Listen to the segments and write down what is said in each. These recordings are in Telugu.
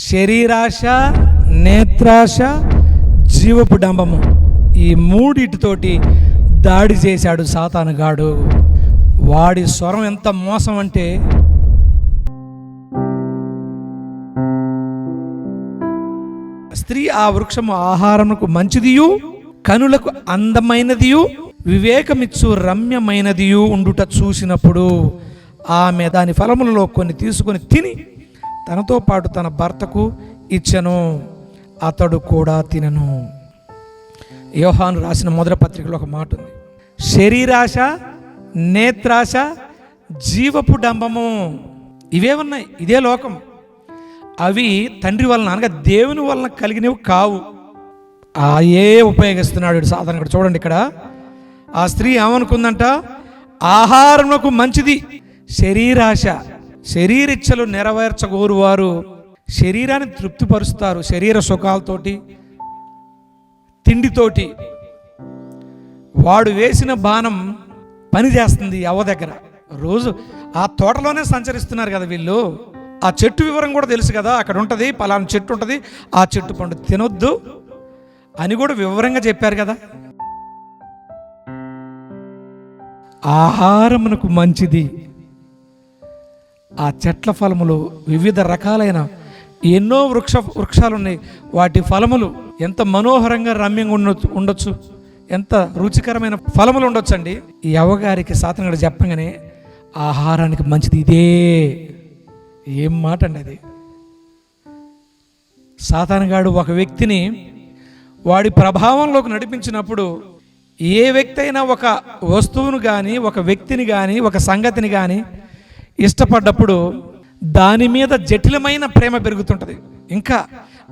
శరీరాశ నేత్రాశ జీవపు డంబము ఈ మూడిటితోటి దాడి చేశాడు సాతానుగాడు వాడి స్వరం ఎంత మోసం అంటే స్త్రీ ఆ వృక్షము ఆహారముకు మంచిదియు కనులకు అందమైనదియు వివేకమిచ్చు రమ్యమైనదియు ఉండుట చూసినప్పుడు ఆమె దాని ఫలములలో కొన్ని తీసుకొని తిని తనతో పాటు తన భర్తకు ఇచ్చను అతడు కూడా తినను. యోహాను రాసిన మొదటి పత్రికలో ఒక మాట ఉంది. శరీరాశ నేత్రాశ జీవపు డంబము ఇవే ఉన్నాయి ఇదే లోకం. అవి తండ్రి వలన అనగా దేవుని వలన కలిగినవి కావు. ఆ ఏ ఉపయోగిస్తున్నాడు సాధారణంగా ఇక్కడ. చూడండి ఇక్కడ. ఆ స్త్రీ ఏమనుకుందంట? ఆహారమునకు మంచిది. శరీరాశ శరీరిచ్చలు నెరవేర్చగోరు వారు శరీరాన్ని తృప్తిపరుస్తారు శరీర సుఖాలతోటి తిండితోటి. వాడు వేసిన బాణం పని చేస్తుంది అవ్వ దగ్గర. రోజు ఆ తోటలోనే సంచరిస్తున్నారు కదా వీళ్ళు. ఆ చెట్టు వివరం కూడా తెలుసు కదా అక్కడ ఉంటుంది పలానా చెట్టు ఉంటుంది ఆ చెట్టు పండు తినొద్దు అని కూడా వివరంగా చెప్పారు కదా. ఆహారమునకు మంచిది. ఆ చెట్ల ఫలములు వివిధ రకాలైన ఎన్నో వృక్ష వృక్షాలు ఉన్నాయి వాటి ఫలములు ఎంత మనోహరంగా రమ్యంగా ఉండొచ్చు ఉండొచ్చు ఎంత రుచికరమైన ఫలములు ఉండొచ్చండి. ఈ అవ్వగారికి సాతనగడ చెప్పగానే ఆహారానికి మంచిది ఇదే. ఏం మాట అండి అది? సాతానగాడు ఒక వ్యక్తిని వాడి ప్రభావంలోకి నడిపించినప్పుడు ఏ వ్యక్తి అయినా ఒక వస్తువును కానీ ఒక వ్యక్తిని కానీ ఒక సంగతిని కానీ ఇష్టపడ్డప్పుడు దాని మీద జటిలమైన ప్రేమ పెరుగుతుంటుంది. ఇంకా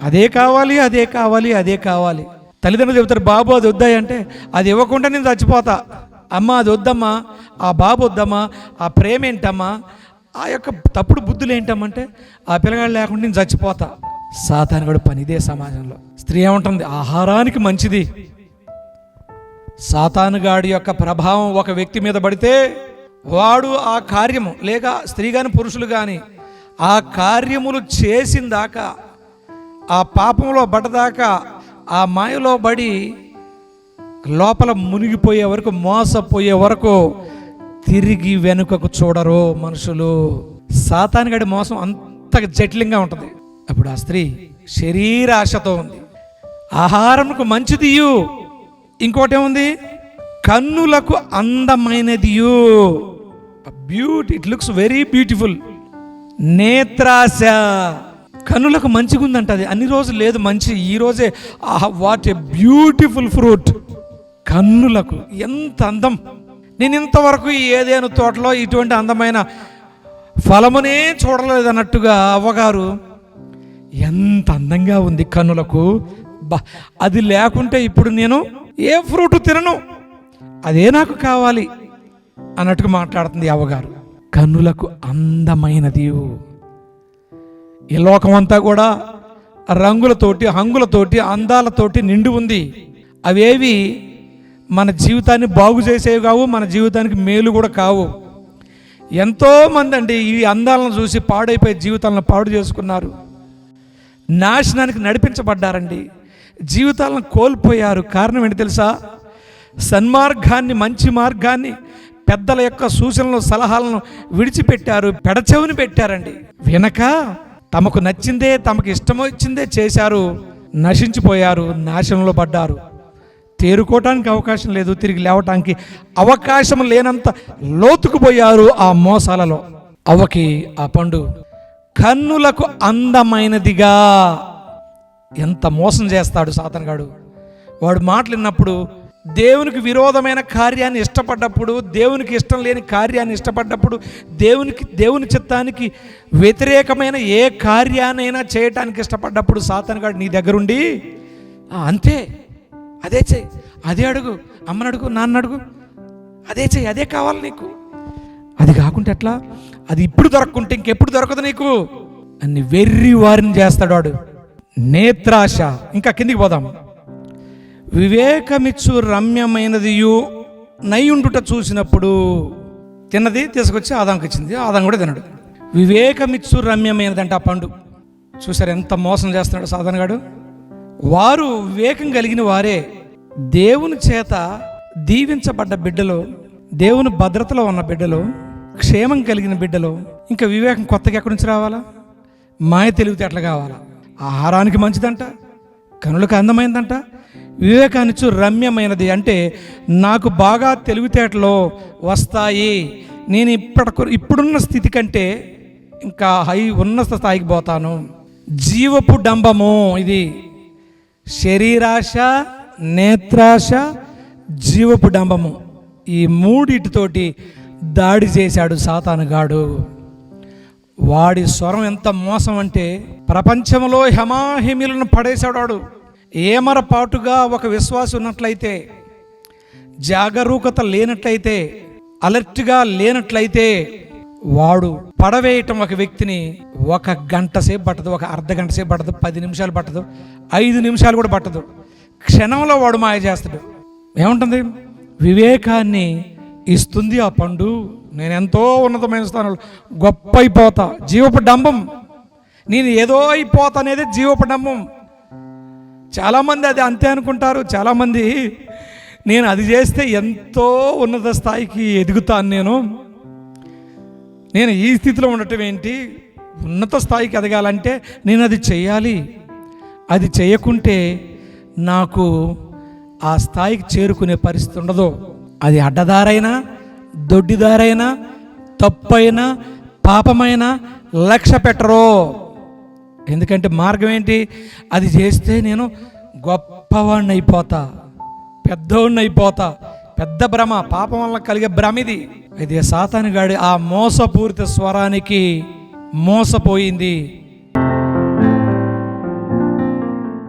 అదే కావాలి అదే కావాలి అదే కావాలి. తల్లిదండ్రులు చెబుతారు బాబు అది వద్దాయి అంటే అది ఇవ్వకుండా నేను చచ్చిపోతా. అమ్మ అది వద్దమ్మా. ఆ బాబు వద్దమ్మా. ఆ ప్రేమ ఏంటమ్మా? ఆ యొక్క తప్పుడు బుద్ధులు ఏంటమ్మంటే ఆ పిల్లగాడు లేకుండా నేను చచ్చిపోతా. సాతాను కూడా సమాజంలో. స్త్రీ ఏమంటుంది? ఆహారానికి మంచిది. సాతానుగాడి యొక్క ప్రభావం ఒక వ్యక్తి మీద పడితే వాడు ఆ కార్యము లేక స్త్రీ కానీ పురుషులు కానీ ఆ కార్యములు చేసిందాకా ఆ పాపంలో పడదాకా ఆ మాయలో పడి లోపల మునిగిపోయే వరకు మోసపోయే వరకు తిరిగి వెనుకకు చూడరు మనుషులు. సాతానిగడి మోసం అంత జటిలంగా ఉంటుంది. అప్పుడు ఆ స్త్రీ శరీరాశతో ఉంది. ఆహారంకు మంచిదియు. ఇంకోటేముంది? కన్నులకు అందమైనదియు. Beauty it looks very beautiful నేత్రాశ. కన్నులకు మంచిగా ఉందంట అది. అన్ని రోజులు లేదు మంచి. ఈ రోజే వాట్ ఏ బ్యూటిఫుల్ ఫ్రూట్ కన్నులకు ఎంత అందం. నేను ఇంతవరకు ఏదైనా ఏదేను తోటలో ఇటువంటి అందమైన ఫలమునే చూడలేదు అన్నట్టుగా అవ్వగారు ఎంత అందంగా ఉంది కన్నులకు. బా అది లేకుంటే ఇప్పుడు నేను ఏ ఫ్రూట్ తినను. అదే నాకు కావాలి. అన్నట్టుగా మాట్లాడుతుంది అవగారు అవ్వగారు. కన్నులకు అందమైనది. ఈ లోకమంతా కూడా రంగులతోటి హంగులతోటి అందాలతోటి నిండి ఉంది. అవేవి మన జీవితాన్ని బాగు చేసేవి కావు మన జీవితానికి మేలు కూడా కావు. ఎంతోమంది అండి ఈ అందాలను చూసి పాడైపోయి జీవితాలను పాడు చేసుకున్నారు. నాశనానికి నడిపించబడ్డారండి. జీవితాలను కోల్పోయారు. కారణం ఏంటి తెలుసా? సన్మార్గాన్ని మంచి మార్గాన్ని పెద్దల యొక్క సూచనలు సలహాలను విడిచిపెట్టారు పెడచెవిని పెట్టారండి. వినక తమకు నచ్చిందే తమకు ఇష్టమొచ్చిందే చేశారు నశించిపోయారు నాశనంలో పడ్డారు. తేరుకోవటానికి అవకాశం లేదు తిరిగి లేవటానికి అవకాశం లేనంత లోతుకు పోయారు ఆ మోసాలలో. అవ్వకి ఆ పండు కన్నులకు అందమైనదిగా ఎంత మోసం చేస్తాడు సాతనగాడు. వాడు మాటలు విన్నప్పుడు దేవునికి విరోధమైన కార్యాన్ని ఇష్టపడ్డప్పుడు దేవునికి ఇష్టం లేని కార్యాన్ని ఇష్టపడ్డప్పుడు దేవునికి దేవుని చిత్తానికి వ్యతిరేకమైన ఏ కార్యాన్నైనా చేయటానికి ఇష్టపడ్డప్పుడు సాతనగాడు నీ దగ్గరుండి అంతే అదే చెయ్యి అదే అడుగు అమ్మని అడుగు నాన్న అడుగు అదే చెయ్యి అదే కావాలి నీకు. అది కాకుంటే ఎట్లా? అది ఇప్పుడు దొరకకుంటే ఇంకెప్పుడు దొరకదు నీకు? అని వెర్రి వారిని చేస్తాడు వాడు. నేత్రాశ. ఇంకా కిందికి పోదాము వివేకమిచ్చు రమ్యమైనదియు నయ్యుండుట చూసినప్పుడు తిన్నది తీసుకొచ్చి ఆదాంకి ఇచ్చింది. ఆదాం కూడా తినడు. వివేకమిచ్చు రమ్యమైనదంట ఆ పండు. చూసారు ఎంత మోసం చేస్తున్నాడు సాధనగాడు వారు వివేకం కలిగిన వారే దేవుని చేత దీవించబడ్డ బిడ్డలు దేవుని భద్రతలో ఉన్న బిడ్డలు క్షేమం కలిగిన బిడ్డలు ఇంకా వివేకం కొత్తగా ఎక్కడి నుంచి రావాలా? మాయ తెలివితేటలు కావాలా? ఆహారానికి మంచిదంట కనులకు అందమైందంట వివేకానిచ్చు రమ్యమైనది అంటే నాకు బాగా తెలివితేటలు వస్తాయి. నేను ఇప్పటి ఇప్పుడున్న స్థితి కంటే ఇంకా హై ఉన్నత స్థాయికి పోతాను. జీవపు డంబము ఇది. శరీరాశ నేత్రాశ జీవపు డంబము. ఈ మూడిటితోటి దాడి చేశాడు సాతానుగాడు వాడి స్వరం ఎంత మోసం అంటే ప్రపంచంలో హమాహిమిలను పడేశాడు వాడు. ఏమరపాటుగా ఒక విశ్వాసం ఉన్నట్లయితే జాగరూకత లేనట్లయితే అలర్ట్గా లేనట్లయితే వాడు పడవేయటం ఒక వ్యక్తిని ఒక గంట సేపు పట్టదు ఒక అర్ధ గంట సేపు పట్టదు పది నిమిషాలు పట్టదు ఐదు నిమిషాలు కూడా పట్టదు. క్షణంలో వాడు మాయ చేస్తాడు. ఏముంటుంది? వివేకాన్ని ఇస్తుంది ఆ పండు. నేను ఎంతో ఉన్నతమైన స్థానంలో గొప్ప అయిపోతా. జీవపు డంబం. నేను ఏదో అయిపోతా అనేది జీవపు డంబం. చాలామంది అది అంతే అనుకుంటారు. చాలామంది నేను అది చేస్తే ఎంతో ఉన్నత స్థాయికి ఎదుగుతాను నేను. నేను ఈ స్థితిలో ఉండటం ఏంటి? ఉన్నత స్థాయికి ఎదగాలంటే నేను అది చేయాలి. అది చేయకుంటే నాకు ఆ స్థాయికి చేరుకునే పరిస్థితి ఉండదు. అది అడ్డదారైనా దొడ్డిదారైనా తప్పైనా పాపమైనా లక్ష్య పెట్టరో. ఎందుకంటే మార్గం ఏంటి? అది చేస్తే నేను గొప్పవాడిని అయిపోతా పెద్దవాడిని అయిపోతా పెద్ద భ్రమ పాపం వల్ల కలిగే భ్రమ ఇది. అయితే సాతానుగాడి ఆ మోసపూరిత స్వరానికి మోసపోయింది.